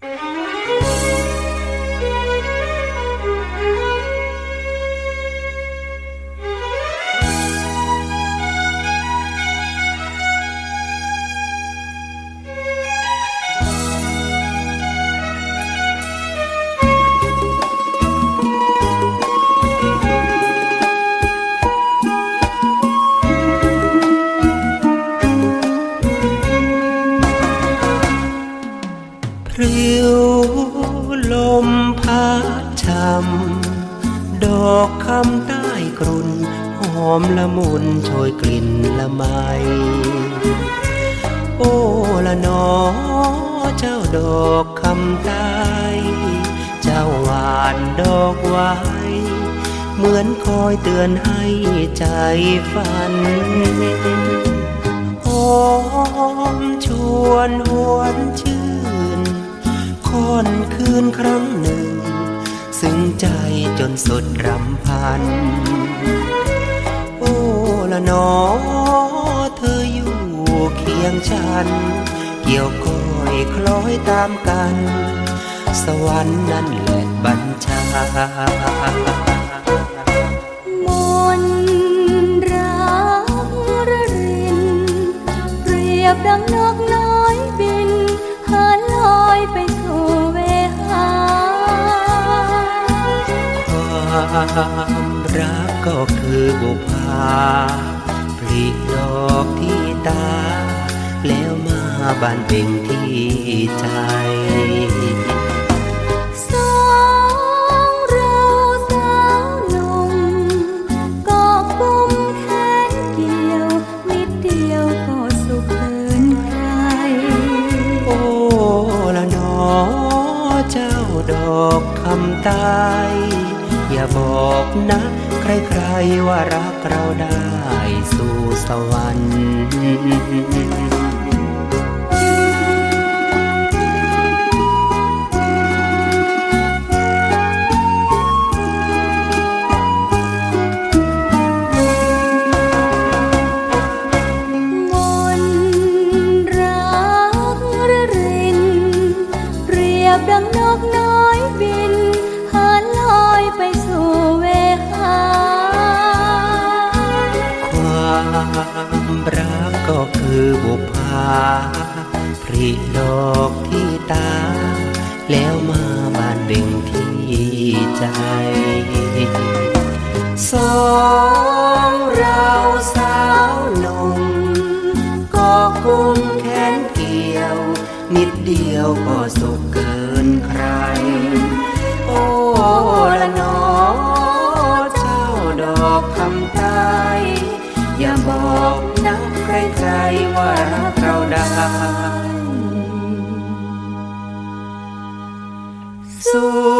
พ อกคำใต้กรุนหอมละมุนโชยกลิ่นละไม โอ้ละนอเจ้าดอกคำใต้เจ้าหวานดอกไว้เหมือนคอยเตือนให้ใจฝันหอมชวนหวนชื่นคนคืนครั้งหนึ่ง จนสุดรำพัน โอ้ละนอ เธออยู่เคียงฉัน เกี่ยวก้อยคล้อยตามกัน สวรรค์นั่นแหละบัญชามนรักระรินเปรียบดังน ความรักก็คือบุพาปลีดอกที่ตา แล้วมาบานเบ่งที่ใจสองเราสาวหนุ่มก็กุมแขนเกี่ยวนิดเดียวก็สุขเกินใครโอ้ละหนอเจ้าดอกคำตาย อย่าบอกนะ ใครๆว่ารักเราได้สู่สวรรค์ บุพาพริดอกที่ตา แล้วมาบานเบ่งที่ใจ สองเราสาวหนุ่มก็กุมแขนเกี่ยว นิดเดียวก็สุขเกินครโว่ารักเราได้สู้